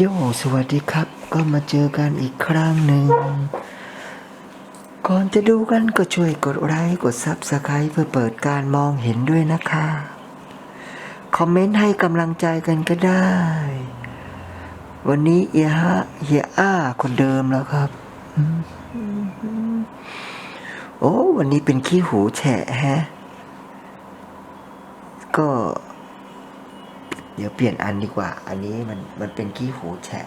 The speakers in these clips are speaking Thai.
โยสวัสดีครับ ก็มาเจอกันอีกครั้งหนึ่ง ก่อนจะดูกันก็ช่วยกดไลค์กดซับสไครต์เพื่อเปิดการมองเห็นด้วยนะคะ คอมเมนต์ให้กำลังใจกันก็ได้ วันนี้เอียฮะเฮียอ้าคนเดิมแล้วครับ โอ้ วันนี้เป็นขี้หูแฉะฮะ ก็ เดี๋ยวเปลี่ยนอันดีกว่า อันนี้มันมันเป็นขี้หูแฉะ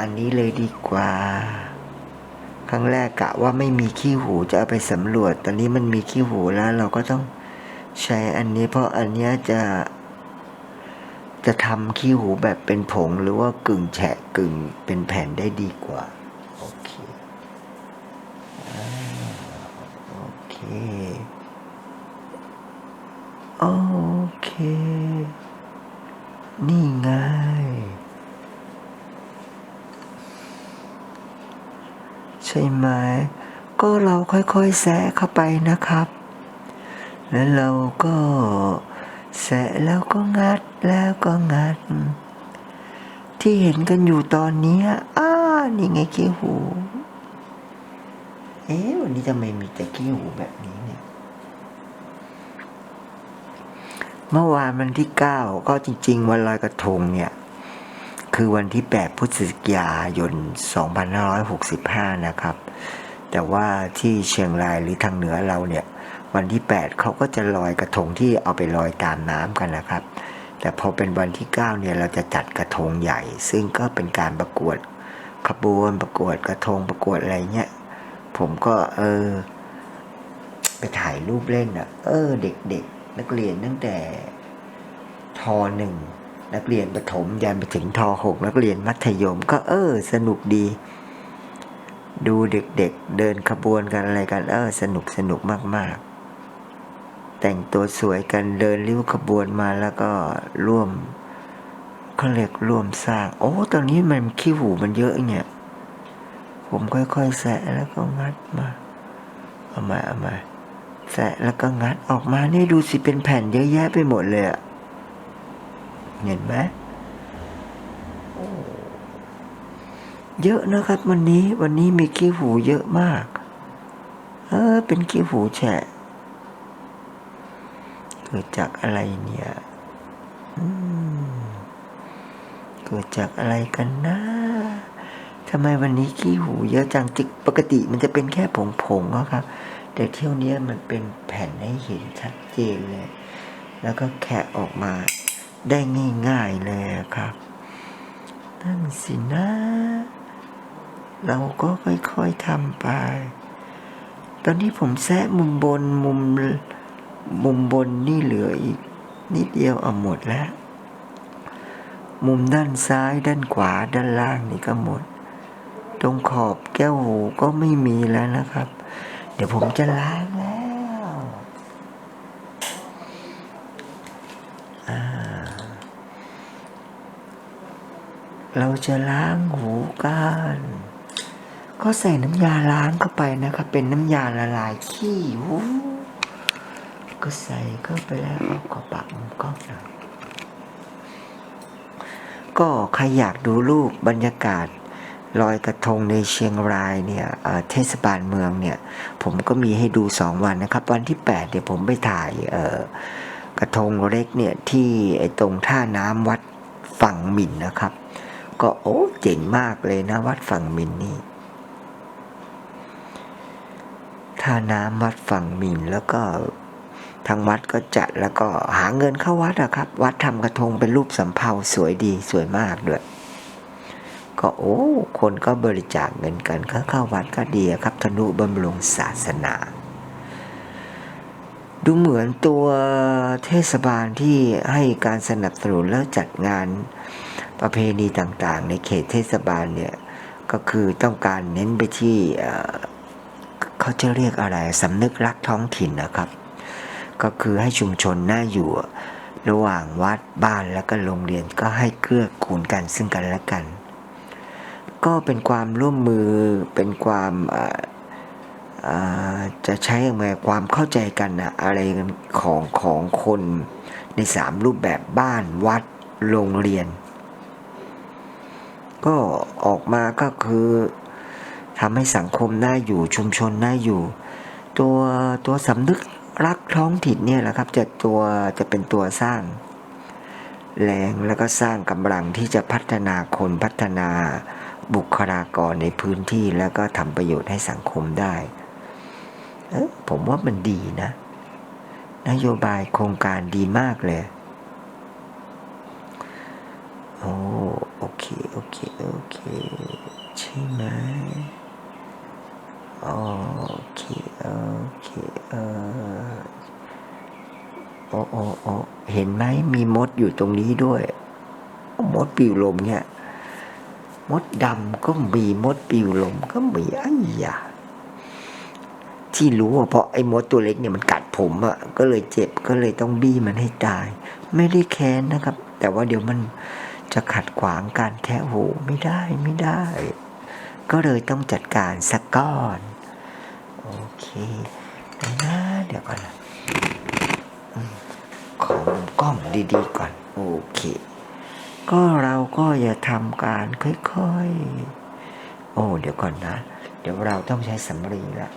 อันนี้เลยดีกว่า ครั้งแรกกะว่าไม่มีขี้หูจะเอาไปสำรวจ ตอนนี้มันมีขี้หูแล้วเราก็ต้องใช้อันนี้ เพราะอันนี้จะจะทำขี้หูแบบเป็นผงหรือว่ากึ่งแฉะกึ่งเป็นแผ่นได้ดีกว่า โอเค โอเค โอเค นี่ไงใช่ไหมก็เราค่อยๆแซะเข้าไปนะครับ แล้วเราก็แซะแล้วก็งัดแล้วก็งัด ที่เห็นกันอยู่ตอนนี้อ้านี่ไงขี้หู เอ๊ะวันนี้ทำไมมีแต่ขี้หูแบบนี้ เมื่อวานวันที่ 9 ก็จริง ๆ วันลอยกระทงเนี่ย คือวันที่ 8 พฤศจิกายน 2565 นะครับ แต่ว่าที่เชียงรายหรือทางเหนือเราเนี่ย วันที่ 8 เขาก็จะลอยกระทงที่เอาไปลอยตามน้ำกันนะครับ แต่พอเป็นวันที่ 9 เนี่ยเราจะจัดกระทงใหญ่ ซึ่งก็เป็นการประกวดขบวนประกวดกระทงประกวดอะไรเงี้ย ผมก็เออ ไปถ่ายรูปเล่นอะ เออ เด็กๆ นักเรียนตั้งแต่ทหนึ่งนักเรียนประถมยันไปถึงทหกนักเรียนมัธยม ก็เออ สนุกดี ดูเด็กๆเดินขบวนกันอะไรกัน เออ สนุกสนุกมากๆ แต่งตัวสวยกันเดินริ้วขบวนมาแล้วก็ร่วมเขาเรียกร่วมสร้าง โอ้ ตอนนี้มันขี้หูมันเยอะเนี่ย ผมค่อยๆแสะแล้วก็งัดมา เอามาเอามา แสะแล้วก็งัดออกมานี่ดูสิเป็นแผ่นเยอะแยะไปหมดเลยอะเห็นไหมเยอะนะครับ วันนี้วันนี้มีขี้หูเยอะมาก เออ เป็นขี้หูแฉะเกิดจากอะไรเนี่ยอืมเกิดจากอะไรกันนะทำไมวันนี้ขี้หูเยอะจังจิกปกติมันจะเป็นแค่ผงๆอะครับ แต่เที่ยวเนี้ยมันเป็นแผ่นให้เห็นชัดเจนเลย แล้วก็แคะออกมาได้ง่ายๆเลยครับ นั่นสินะ เราก็ค่อยๆทำไป ตอนนี้ผมแซะมุมบนมุมมุมบนนี่เหลืออีก นิดเดียวเอาหมดแล้ว มุมด้านซ้ายด้านขวาด้านล่างนี่ก็หมด ตรงขอบแก้วหูก็ไม่มีแล้วนะครับ เดี๋ยวผมจะล้างแล้วเราจะล้างหูกันก็ใส่น้ำยาล้างเข้าไปนะครับ เป็นน้ำยาละลายขี้หูก็ใส่เข้าไปแล้วก็ปรับมุมกล้องน่อยก็ใครอยากดูรูปบรรยากาศ ลอยกระทงในเชียงรายเนี่ยเทศบาลเมืองเนี่ยผมก็มีให้ดูสองวันนะครับ วันที่แปดเดี๋ยวผมไปถ่ายกระทงเล็กเนี่ยที่ไอตรงท่าน้ำวัดฝั่งหมินนะครับ ก็โอ้เจ๋งมากเลยนะวัดฝั่งหมินนี่ท่าน้ำวัดฝั่งหมินแล้วก็ทางวัดก็จัดแล้วก็หาเงินเข้าวัดอะครับ วัดทำกระทงเป็นรูปสำเภาสวยดีสวยมากด้วย ก็โอ้ คนก็บริจาคเงินกันเข้าเข้าวัดก็ดีครับธนุบำรุงศาสนา ดูเหมือนตัวเทศบาลที่ให้การสนับสนุนแล้วจัดงานประเพณีต่างๆ ในเขตเทศบาลเนี่ยก็คือต้องการเน้นไปที่เขาจะเรียกอะไรสำนึกรักท้องถิ่นนะครับ ก็คือให้ชุมชนน่าอยู่ระหว่างวัดบ้านแล้วก็โรงเรียนก็ให้เกื้อกูลกันซึ่งกันและกัน ก็เป็นความร่วมมือเป็นความจะใช้ยังไงความเข้าใจกันนะอะไรของของคนในสามรูปแบบบ้านวัดโรงเรียน ก็ออกมาก็คือทำให้สังคมน่าอยู่ชุมชนน่าอยู่ ตัวตัวสำนึกรักท้องถิ่นเนี่ยแหละครับ จะตัวจะเป็นตัวสร้าง แรงแล้วก็สร้างกำลังที่จะพัฒนาคนพัฒนา บุคลากรในพื้นที่แล้วก็ทำประโยชน์ให้สังคมได้เออผมว่ามันดีนะ นโยบายโครงการดีมากเลยโอ้โอเค โอเค โอเค ใช่ไหมโอเค โอเคเออโอ้โอโอเห็นไหมมีมดอยู่ตรงนี้ด้วย มดปิวลมเนี่ย มดดำก็มีมดปิวลมก็มีไอ้ยาที่รู้ว่าเพราะไอ้มดตัวเล็กเนี่ยมันกัดผมอะ่ะก็เลยเจ็บก็เลยต้องบี้มันให้ตาย ไม่ได้แค้นนะครับ แต่ว่าเดี๋ยวมันจะขัดขวางการแคะหูไม่ได้ไม่ได้ ก็เลยต้องจัดการสักก้อนโอเคนะเดี๋ยวก่อนนะขอมุมกล้องดีๆก่อน โอเค ก็เราก็อย่าทำการค่อยๆ โอ้ เดี๋ยวก่อนนะ เดี๋ยวเราต้องใช้สำลีละ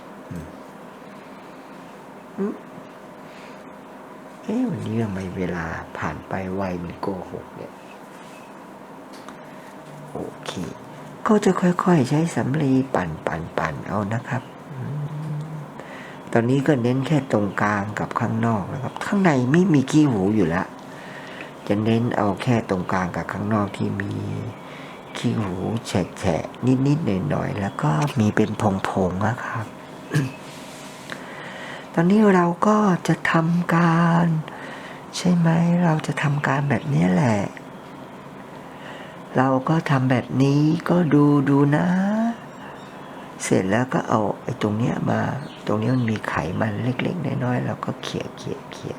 เอ๊ะวันนี้ทำไมเวลาผ่านไปไวเหมันโกหกเนี่ย โอเค ก็จะค่อยๆ ใช้สำลีปั่นปั่นปั่นเอานะครับ ตอนนี้ก็เน้นแค่ตรงกลางกับข้างนอกนะครับ ข้างในไม่มีขี้หูอยู่แล้ว จะเน้นเอาแค่ตรงกลางกับข้างนอกที่มีขี้หูแฉะๆนิดๆหน่อยๆแล้วก็มีเป็นผงๆนะครับ ตอนนี้เราก็จะทำการ ใช่ไหมเราจะทำการแบบนี้แหละ เราก็ทำแบบนี้ก็ดูดูนะ เสร็จแล้วก็เอาไอ้ตรงเนี้ยมา ตรงนี้มันมีไขมันเล็กๆน้อยๆเราก็เขี่ยเขี่ยเขี่ย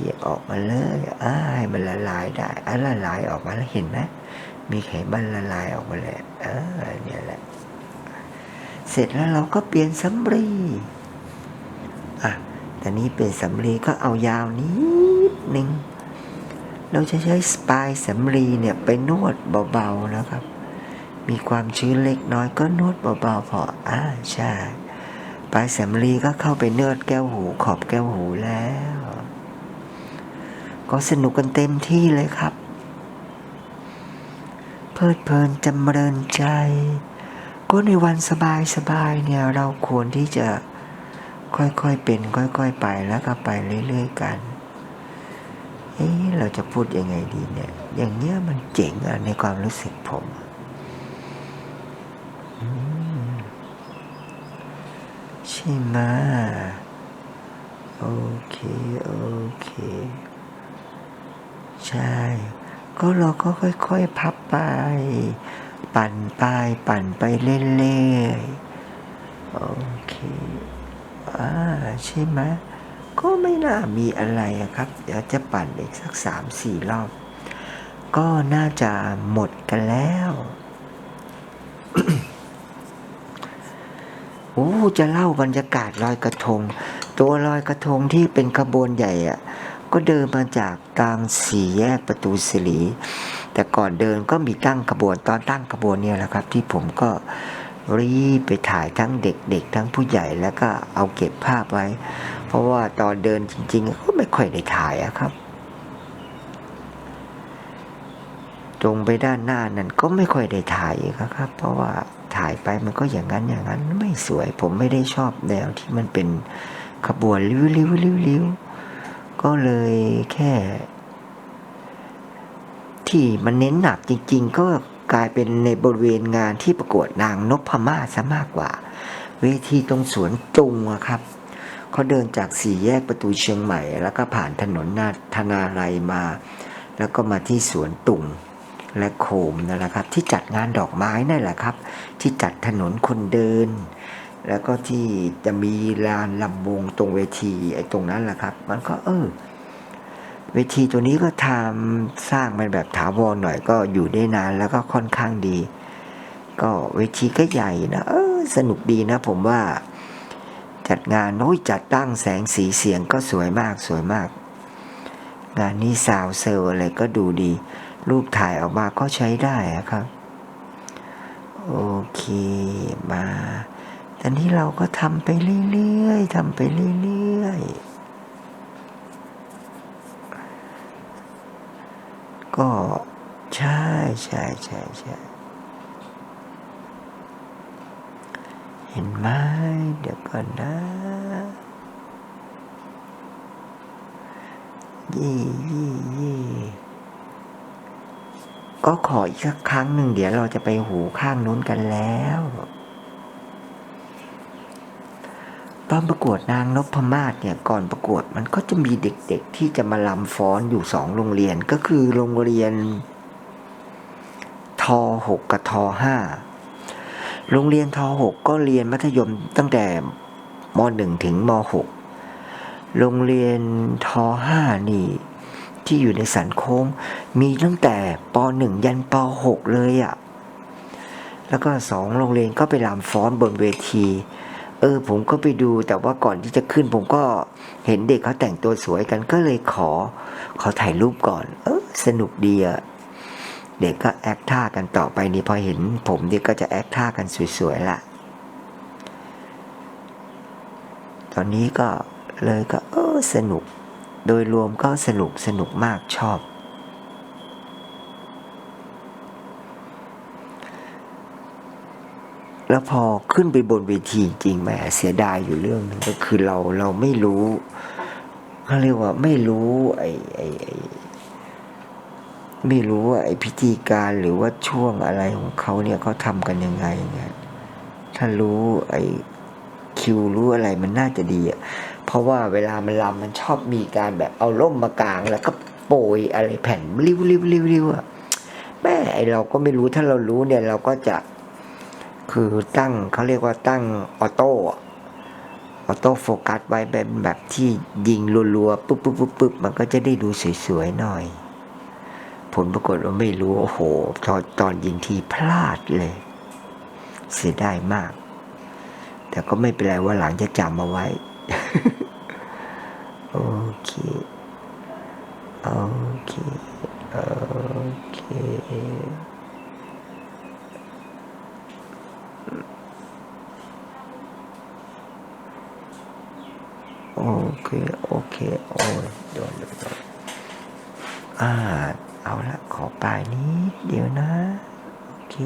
ขี่ยออกมาเลยอ่าให้มันละลายได้อะละลายออกมาแล้วเห็นไหมมีไขมันละลายออกมาแล้วอ่าเนี่ยแหละ เสร็จแล้วเราก็เปลี่ยนสำลีอะแต่นี้เปลี่ยนสำลีก็เอายาวนิดหนึ่งเราจะใช้สปายสำลีเนี่ยไปนวดเบาๆนะครับ มีความชื้นเล็กน้อยก็นวดเบาๆพออ่าใช่ปลายสำลีก็เข้าไปเนือดแก้วหูขอบแก้วหูแล้ว ก็สนุกกันเต็มที่เลยครับ เพลิดเพลินจำเริญใจ ก็ในวันสบายๆเนี่ยเราควรที่จะค่อยๆเป็น ค่อยๆไปแล้วก็ไปเรื่อยๆกัน เอ๊ะเราจะพูดยังไงดีเนี่ย อย่างเนี้ยมันเจ๋งอะในความรู้สึกผมอืมใช่ไหมโอเค โอเค ใช่ ก็เราก็ค่อยๆพับไป ปั่นไปปั่นไปเรื่อยๆ โอเค อ่า ใช่ไหมก็ไม่น่ามีอะไรครับ เดี๋ยวจะปั่นอีกสักสามสี่รอบ ก็น่าจะหมดกันแล้ว โอ้จะเล่าบรรยากาศลอยกระทง ตัวลอยกระทงที่เป็นขบวนใหญ่อะ ก็เดินมาจากกลางสี่แยกประตูสิริแต่ก่อนเดินก็มีตั้งขบวนตอนตั้งขบวนเนี่ยแหละครับ ที่ผมก็รีบไปถ่ายทั้งเด็กๆ ทั้งผู้ใหญ่แล้วก็เอาเก็บภาพไว้ เพราะว่าตอนเดินจริง ๆ ก็ไม่ค่อยได้ถ่ายอะครับ ตรงไปด้านหน้านั้นก็ไม่ค่อยได้ถ่ายอีกอะครับ เพราะว่าถ่ายไปมันก็อย่างนั้นอย่างนั้นไม่สวย ผมไม่ได้ชอบแนวที่มันเป็นขบวนริ้วริ้วริ้วริ้ว ก็เลยแค่ ที่มันเน้นหนักจริง ๆ ก็กลายเป็นในบริเวณงานที่ประกวดนางนพมาศซะมากกว่า เวทีตรงสวนจุงอะครับเขาเดินจากสี่แยกประตูเชียงใหม่ แล้วก็ผ่านถนนนาธนาลัยมา แล้วก็มาที่สวนตุงและโคมนั่นแหละครับ ที่จัดงานดอกไม้นั่นแหละครับ ที่จัดถนนคนเดิน แล้วก็ที่จะมีลานลำวงตรงเวทีไอ้ตรงนั้นแหละครับ มันก็เออ เวทีตัวนี้ก็ทำสร้างมันแบบถาวรหน่อยก็อยู่ได้นานแล้วก็ค่อนข้างดี ก็เวทีก็ใหญ่นะเออสนุกดีนะ ผมว่า จัดงานโอ้ยจัดตั้งแสงสีเสียงก็สวยมากสวยมาก งานนี้ซาวเซลอะไรก็ดูดี รูปถ่ายออกมาก็ใช้ได้ครับ โอเคมา แตอนนี้เราก็ทำไปเรื่อยๆทำไปเรื่อยๆ ก็ใช่ใช่ใช่ใช่เห็นไหมเดี๋ยวก่อนนะยี่ยี่ยี่ก็ขออีกสักครั้งหนึ่งเดี๋ยวเราจะไปหูข้างนู้นกันแล้ว ตอนประกวดนางนพมาศเนี่ยก่อนประกวดมันก็จะมีเด็กๆที่จะมาลำฟ้อนอยู่สองโรงเรียนก็คือโรงเรียนทหกกับทห้าโรงเรียนทหกก็เรียนมัธยมตั้งแต่มหนึ่งถึงมหกโรงเรียนทห้านี่ที่อยู่ในสันโค้งมีตั้งแต่ปหนึ่งยันปหกเลยอะ่ะแล้วก็สองโรงเรียนก็ไปลำฟ้อนบนเวที เออผมก็ไปดูแต่ว่าก่อนที่จะขึ้น ผมก็เห็นเด็กเขาแต่งตัวสวยกันก็เลยขอ ขอถ่ายรูปก่อน เออสนุกดีอะเด็กก็แอคท่ากันต่อไปนี่พอเห็น ผมเด็กก็จะแอคท่ากันสวยๆละตอนนี้ก็เลยก็เออสนุก โดยรวมก็สนุกสนุกมากชอบ แล้วพอขึ้นไปบนเวทีจริงแหมเสียดายอยู่เรื่องหนึงก็คือเราเราไม่รู้เขาเรียกว่าไม่รู้ไอ้ไอ้ไอ้ไม่รู้ว่าไอ้พิธีการหรือว่าช่วงอะไรของเขาเนี่ยเขาทำกันยังไงเนี่ยถ้ารู้ไอ้คิวรู้อะไรมันน่าจะดีอะเพราะว่าเวลามันลำมันชอบมีการแบบเอาล่มมากางแล้วก็โปรยอะไรแผ่นริ้วริ้วริ้วริ้วอะแม่ไอเราก็ไม่รู้ถ้าเรารู้เนี่ยเราก็จะ คือตั้งเขาเรียกว่าตั้งออโต้ออโต้โฟกัสไว้เป็นแบบที่ยิงรัวๆปุ๊บปุ๊บปุ๊บปุ๊บมันก็จะได้ดูสวยๆหน่อย ผลปรากฏว่าไม่รู้ โอ้โห ตอนตอนยิงทีพลาดเลย เสียดายมาก แต่ก็ไม่เป็นไรว่าหลังจะจำเอาไว้ โอเคโอเคโอเค โอเค โอเค โอ้ยโดนโดนโดนอ่า เอาละ ขอปลายนี้ เดี๋ยวนะ โอเค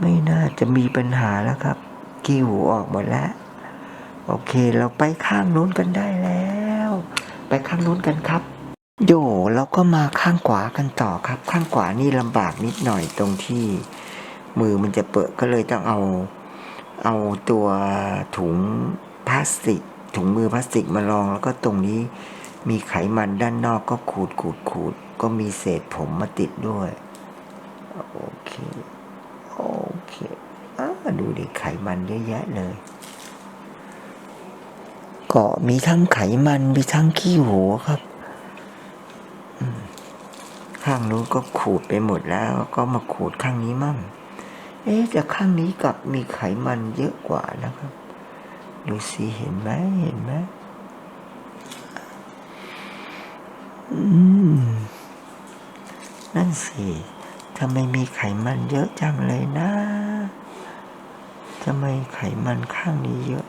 ไม่น่าจะมีปัญหาแล้วครับกี้หูออกหมดแล้ว โอเค เราไปข้างนู้นกันได้แล้ว ไปข้างนู้นกันครับโยเราก็มาข้างขวากันต่อครับ ข้างขวานี่ลำบากนิดหน่อยตรงที่มือมันจะเปิดก็เลยต้องเอา เอาตัวถุง พลาสติกถุงมือพลาสติกมารองแล้วก็ตรงนี้มีไขมันด้านนอกก็ขูดขูดขูดก็มีเศษผมมาติดด้วย โอเคโอเคอ่าดูดิไขมันเยอะแยะเลยก็มีทั้งไขมันมีทั้งขี้หัวครับข้างนู้นก็ขูดไปหมดแล้ว ก็มาขูดข้างนี้มั่ง เอ๊ะแต่ข้างนี้กลับมีไขมันเยอะกว่านะครับ ดูสิเห็นไหมเห็นไหมอืมนั่นสิทำไมมีไขมันเยอะจังเลยนะทำไมไขมันข้างนี้เยอะ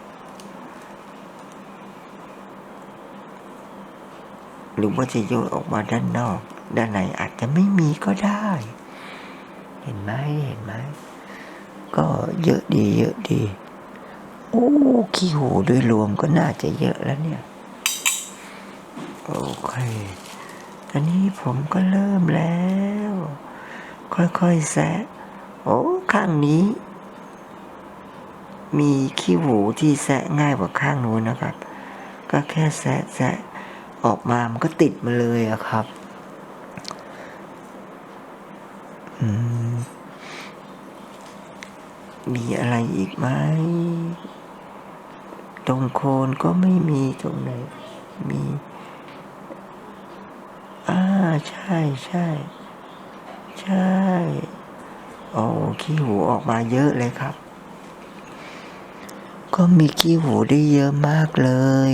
หรือว่าจะโยนออกมาด้านนอก ด้านในอาจจะไม่มีก็ได้ เห็นไหมเห็นไหม ก็เยอะดีเยอะดี โอ้ขี้หูโดยรวมก็น่าจะเยอะแล้วเนี่ย โอเคตอนนี้ผมก็เริ่มแล้ว ค่อยๆแซะ โอ้ ข้างนี้ มีขี้หูที่แซะง่ายกว่าข้างนู้นนะครับ ก็แค่แซะแซะออกมามันก็ติดมาเลยอะครับ อืมมีอะไรอีกไหม ตรงโคนก็ไม่มีตรงไหน มีอ่าใช่ใช่ใช่โอ้ขี้หูออกมาเยอะเลยครับ ก็มีขี้หูได้เยอะมากเลย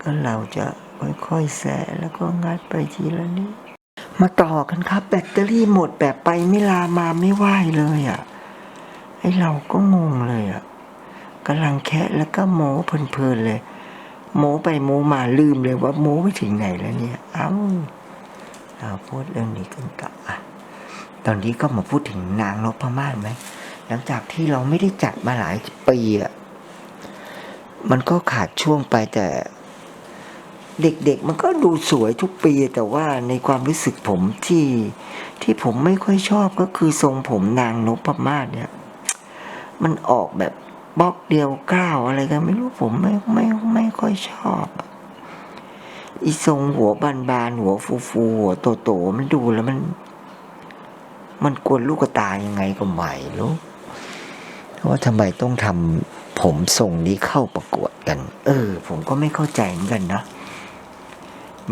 ก็เราจะค่อยๆแสะแล้วก็งัดไปทีละนิดมาต่อกันครับ แบตเตอรี่หมดแบบไปไม่ลามาไม่ไหวเลยอะ่ะ ไอเราก็งงเลยอะ่ะ กำลังแคะแล้วก็โม้เพลินๆเลย โม้ไปโม้มาลืมเลยว่าโม้ไปถึงไหนแล้วเนี่ย เอ้าเราพูดเรื่องนี้กันต่ออะตอนนี้ก็มาพูดถึงนางนพมาศไหมหลังจากที่เราไม่ได้จัดมาหลายปีอะมันก็ขาดช่วงไปแต่เด็กๆ มันก็ดูสวยทุกปี แต่ว่าในความรู้สึกผมที่ที่ผมไม่ค่อยชอบก็คือทรงผมนางนพมาศเนี่ย มันออกแบบ บล็อกเดียวก้าวอะไรกันไม่รู้ผมไม่ไม่ไม่ค่อยชอบอะอีทรงหัวบานๆหัวฟูๆหัวโตๆมันดูแล้วมัน มันกวนลูกตายังไงก็ไม่รู้ว่าทำไมต้องทำผมทรงนี้เข้าประกวดกัน เออ ผมก็ไม่เข้าใจเหมือนกันนะ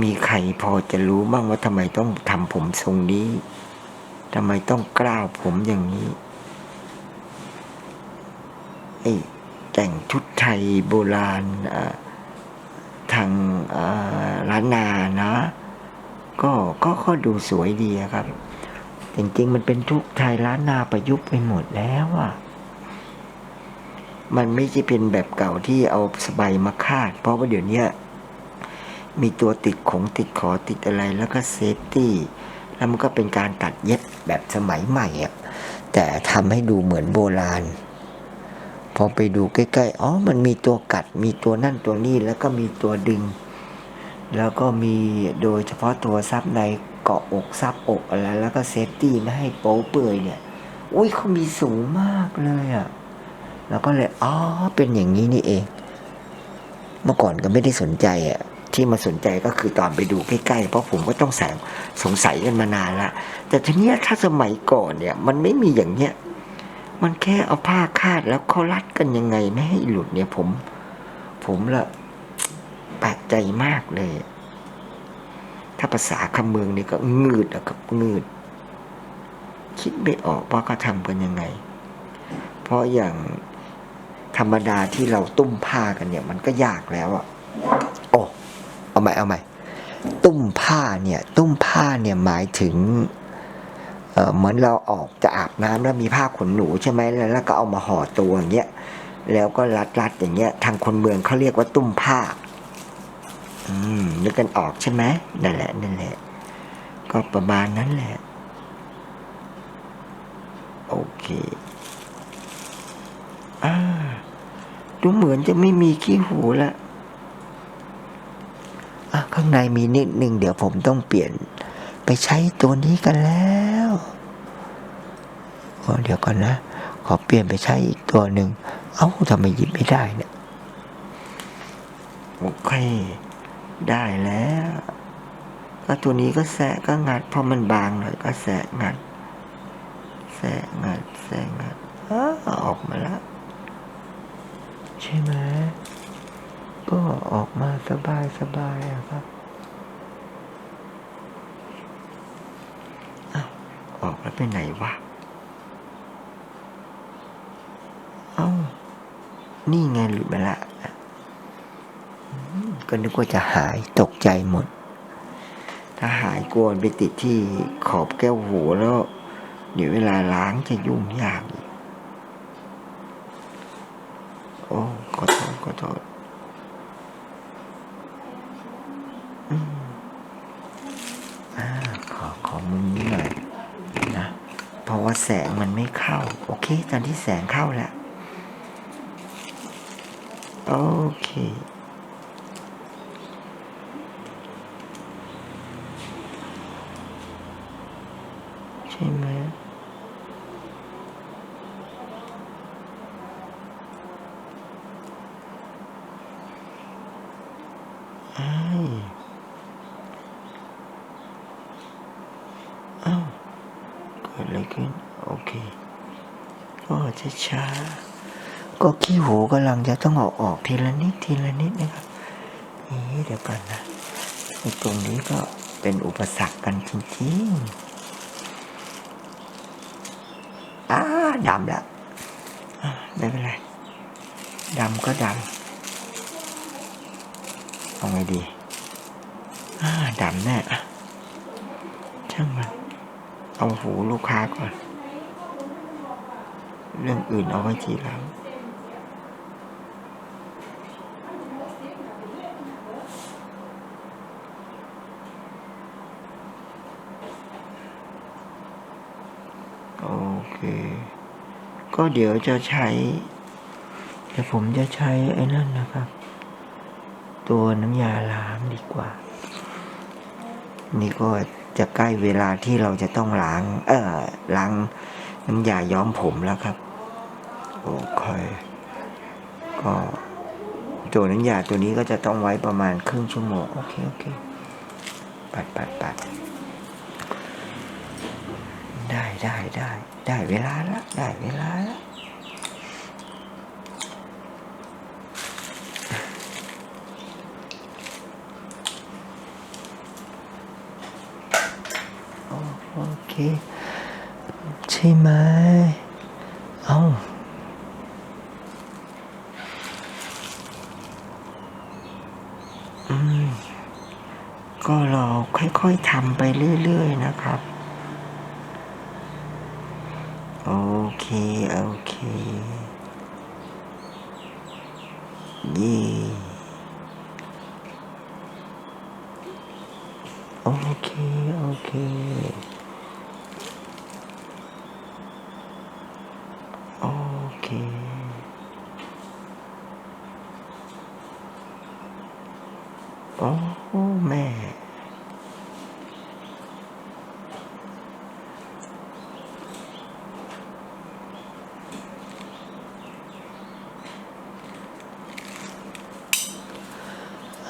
มีใครพอจะรู้บ้างว่าทำไมต้องทำผมทรงนี้ทำไมต้องกล้าวผมอย่างนี้ ไอ้แต่งชุดไทยโบราณทางล้านนานะ ก็ก็ก็ดูสวยดีครับจริงๆมันเป็นทุกไทยล้านนาประยุกต์ไปหมดแล้วอะมันไม่ใช่เป็นแบบเก่าที่เอาสบายมาคาด เพราะว่าเดี๋ยวนี้มีตัวติดของติดขอติดอะไรแล้วก็เซฟตี้แล้วมันก็เป็นการตัดเย็บแบบสมัยใหม่แต่ทำให้ดูเหมือนโบราณ พอไปดูใกล้ๆ อ๋อ มันมีตัวกัด มีตัวนั่นตัวนี้แล้วก็มีตัวดึง แล้วก็มีโดยเฉพาะตัวซับในเกาะอกซับอกอะไร แล้วก็เซฟตี้ไม่ให้โป๊เปื่อยเนี่ย อุ้ยเขามีสูงมากเลยอะ่ะ แล้วก็เลย อ๋อ เป็นอย่างนี้นี่เอง เมื่อก่อนก็ไม่ได้สนใจอะ่ะ ที่มาสนใจก็คือตอนไปดูใกล้ๆ เพราะผมก็ต้องแสงสงสัยกันมานานละ แต่ทีเนี้ยถ้าสมัยก่อนเนี่ย มันไม่มีอย่างเนี้ย มันแค่เอาผ้าคาดแล้วเขารัดกันยังไงไม่ให้หลุดเนี่ยผม ผมละแปลกใจมากเลย ถ้าภาษาคำเมืองนี่ก็งืดอะครับงืด คิดไม่ออกว่าเขาทำกันยังไง เพราะอย่างธรรมดาที่เราตุ้มผ้ากันเนี่ย มันก็ยากแล้วอะโอ้เอาใหม่เอาใหม่ตุ้มผ้าเนี่ย ตุ้มผ้าเนี่ยหมายถึง เหมือนเราออกจะอาบน้ำแล้วมีผ้าขนหนูใช่ไหมแล้วแล้วก็เอามาห่อตัวอย่างเงี้ยแล้วก็รัดรัดอย่างเงี้ย ทางคนเมืองเขาเรียกว่าตุ้มผ้า อืมนึกกันออกใช่ไหมนั่นแหละนั่นแหละ ก็ประมาณนั้นแหละ โอเคอ่าดูเหมือนจะไม่มีขี้หูละอะข้างในมีนิดนึงเดี๋ยวผมต้องเปลี่ยนไปใช้ตัวนี้กันแล้ว เดี๋ยวก่อนนะ ขอเปลี่ยนไปใช้อีกตัวหนึ่ง เอ้าทำไมหยิบไม่ได้เนี่ยโอเค ได้แล้วก็ตัวนี้ก็แสะก็งัดเพราะมันบางหน่อยก็แสะงัด แสะงัดแสะงัดอ้าออกมาแล้ว ใช่ไหมก็ออกมาสบายสบายอะครับอ้าออกแล้วไปไหนวะ เอ้า นี่ไงหลุดมาละ ก็นึกว่าจะหายตกใจหมด ถ้าหายกลัวไปติดที่ขอบแก้วหูแล้ว เดี๋ยวเวลาล้างจะยุ่งยากอีกโอ้ขอโทษขอโทษอืมอาขอขอมุมนี้หน่อยนะ เพราะว่าแสงมันไม่เข้า โอเค ตอนที่แสงเข้าแล้ว โอเคใช่ไหมไอ้ายเอ้าเก็ขี้หูกำลังจะต้องเอาออกทีละนิดทีละนิดนะครับนี่เดี๋ยวก่อนนะตรงนี้ก็เป็นอุปสรรคกันจริงๆอ้าดำแล้วอะไม่เป็นไรดำก็ดำเอาไงดีอ่าดำแน่อะช่างเอาหูลูกค้าก่อน เรื่องอื่นเอาไว้ทีหลัง โอเค ก็เดี๋ยวจะใช้ เดี๋ยวผมจะใช้ไอ้นั่นนะครับ ตัวน้ำยาล้างดีกว่า นี่ก็จะใกล้เวลาที่เราจะต้องล้าง เออล้างน้ำยาย้อมผมแล้วครับ โอเค ก็ตัวน้ำยาตัวนี้ก็จะต้องไว้ประมาณครึ่งชั่วโมง โอเค โอเค ปัดปัดปัด ได้ได้ได้ได้เวลาละได้เวลาละโอโอเค ใช่ไหมเอาอืม ก็เราค่อยๆทำไปเรื่อย ๆ นะครับ โอเคโอเค เย่โอเค โอเค โอเค โอ้แม่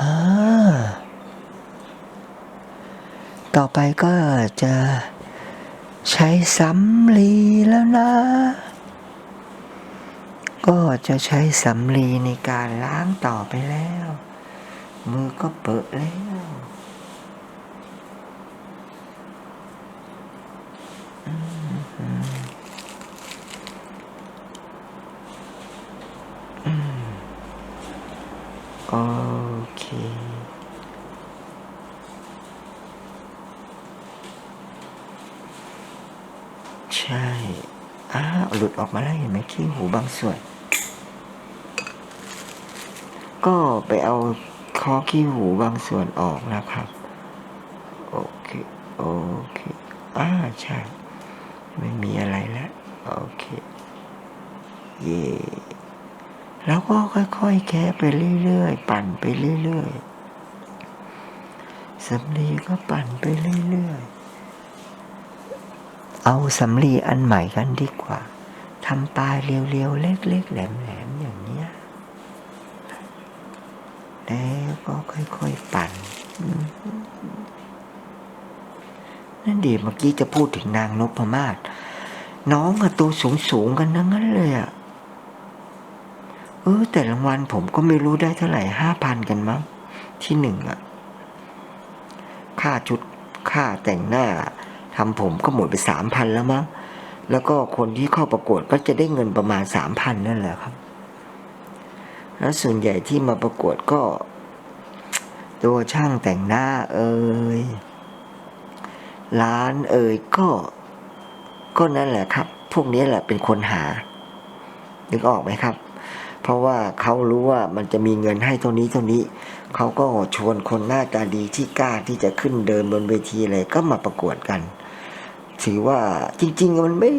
อ่า ต่อ ไปก็จะใช้สำลีแล้วนะ ก็จะใช้สำลีในการล้างต่อไปแล้ว มือก็เปิดแล้ว ออกมาแล้วเห็นไหมขี้หูบางส่วน ก็ไปเอาคอขี้หูบางส่วนออกนะครับ โอเค โอเคอ่าใช่ ไม่มีอะไรแล้ว โอเค เย่แล้วก็ค่อยๆ แคะไปเรื่อยๆ ปั่นไปเรื่อยๆสำลีก็ปั่นไปเรื่อยๆ เอาสำลีอันใหม่กันดีกว่า ทำปลายเรียวๆ เล็กๆ แหลมๆ อย่างเนี้ย แล้วก็ค่อยๆ ปั่น นั่นดีเมื่อกี้จะพูดถึงนางนพมาศน้องอะตัวสูงๆ กันทั้งนั้นเลยอะเออ แต่รางวัลผมก็ไม่รู้ได้เท่าไหร่ห้าพันกันมั้ง ที่หนึ่งอะค่าชุดค่าแต่งหน้าทำผมก็หมดไปสามพันแล้วมั้ง แล้วก็คนที่เข้าประกวดก็จะได้เงินประมาณสามพันนั่นแหละครับ แล้วส่วนใหญ่ที่มาประกวดก็ ตัวช่างแต่งหน้าเอ่ยร้านเอ่ยก็ก็นั่นแหละครับ พวกนี้แหละเป็นคนหา นึกออกไหมครับ เพราะว่าเขารู้ว่ามันจะมีเงินให้เท่านี้เท่านี้ เขาก็ชวนคนหน้าตาดีที่กล้าที่จะขึ้นเดินบนเวทีอะไรก็มาประกวดกัน ถือว่าจริง ๆ มันไม่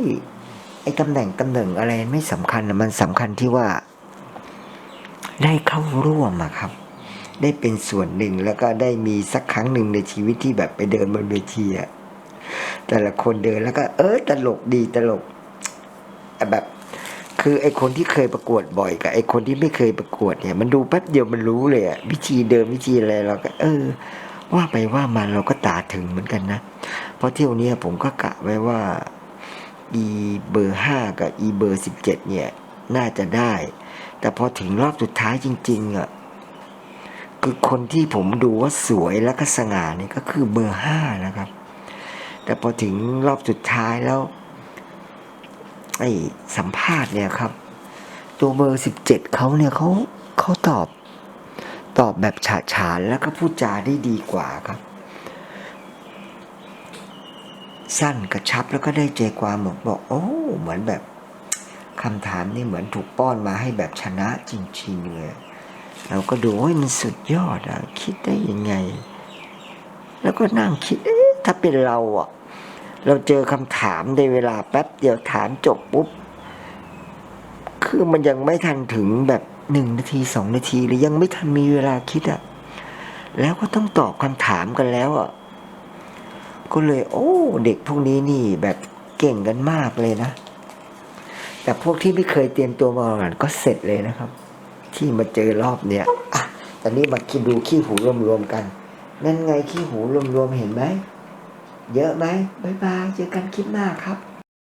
ไอตำแหน่งตำแหน่งอะไรไม่สำคัญมันสำคัญที่ว่า ได้เข้าร่วมอะครับ ได้เป็นส่วนหนึ่งแล้วก็ได้มีสักครั้งหนึ่งในชีวิตที่แบบไปเดินบนเวทีอะแต่ละคนเดินแล้วก็ เออตลกดีตลกแบบ คือไอคนที่เคยประกวดบ่อยกับไอคนที่ไม่เคยประกวดเนี่ย มันดูแป๊บเดียวมันรู้เลยอะวิธีเดินวิธีอะไรเราก็ เออ ว่าไปว่ามาเราก็ตาถึงเหมือนกันนะ เพราะเที่ยวเนี้ยผมก็กะไว้ว่า e เบอร์ห้ากับ e เบอร์สิบเจ็ดเนี่ย น่าจะได้ แต่พอถึงรอบสุดท้ายจริงๆอะคือคนที่ผมดูว่าสวยและก็สง่านี่ก็คือเบอร์ห้านะครับ แต่พอถึงรอบสุดท้ายแล้ว ไอ้สัมภาษณ์เนี่ยครับ ตัวเบอร์สิบเจ็ดเขาเนี่ยเขาเขาตอบ ตอบแบบฉาฉานแล้วก็พูดจาได้ดีกว่าครับ สั้นกระชับแล้วก็ได้ใจความหมดบอกโอ้เหมือนแบบคำถามนี่เหมือนถูกป้อนมาให้แบบชนะจริงๆเลยเราก็ดูโอ้ยมันสุดยอดอะคิดได้ยังไง แล้วก็นั่งคิดเอ๊ะถ้าเป็นเราอะเราเจอคำถามในเวลาแป๊บเดียวถามจบปุ๊บ คือมันยังไม่ทันถึงแบบหนึ่งนาทีสองนาทีหรือยังไม่ทันมีเวลาคิดอะแล้วก็ต้องตอบคำถามกันแล้วอะ ก็เลย โอ้ เด็กพวกนี้นี่แบบเก่งกันมากเลยนะ แต่พวกที่ไม่เคยเตรียมตัวมาก่อนก็เสร็จเลยนะครับ ที่มาเจอรอบเนี้ยอะตอนนี้มาคิดดูขี้หูรวมๆกัน นั่นไงขี้หูรวมๆเห็นไหมเยอะไหมบายบายเจอกันคลิปหน้าครับ